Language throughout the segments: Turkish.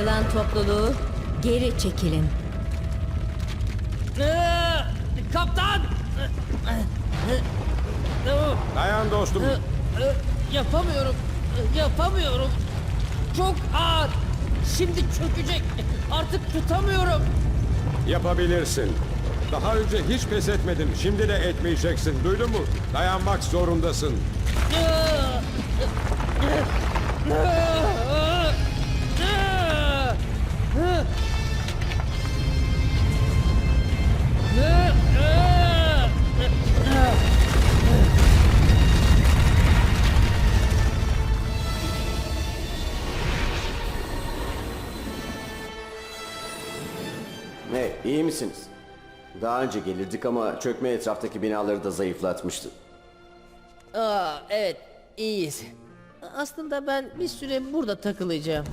Yılan topluluğu geri çekilin. Ee, Kaptan! Dayan dostum. Ee, Yapamıyorum. Yapamıyorum. Çok ağır. Şimdi çökecek. Artık tutamıyorum. Yapabilirsin. Daha önce hiç pes etmedin. Şimdi de etmeyeceksin. Duydun mu? Dayanmak zorundasın. Hey, iyi misiniz? Daha önce gelirdik ama çökme etraftaki binaları da zayıflatmıştı. Aa, evet, iyiyiz. Aslında ben bir süre burada takılacağım.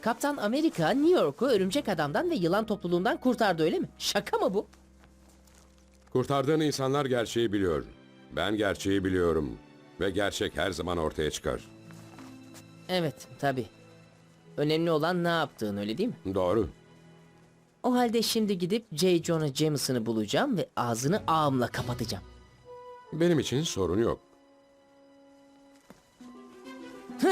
Kaptan Amerika New York'u örümcek adamdan ve yılan topluluğundan kurtardı öyle mi? Şaka mı bu? Kurtardığın insanlar gerçeği biliyor. Ben gerçeği biliyorum. Ve gerçek her zaman ortaya çıkar. Evet, tabii. Önemli olan ne yaptığın öyle değil mi? Doğru. O halde şimdi gidip J. Jonah Jameson'ı bulacağım ve ağzını ağımla kapatacağım. Benim için sorun yok. Hı!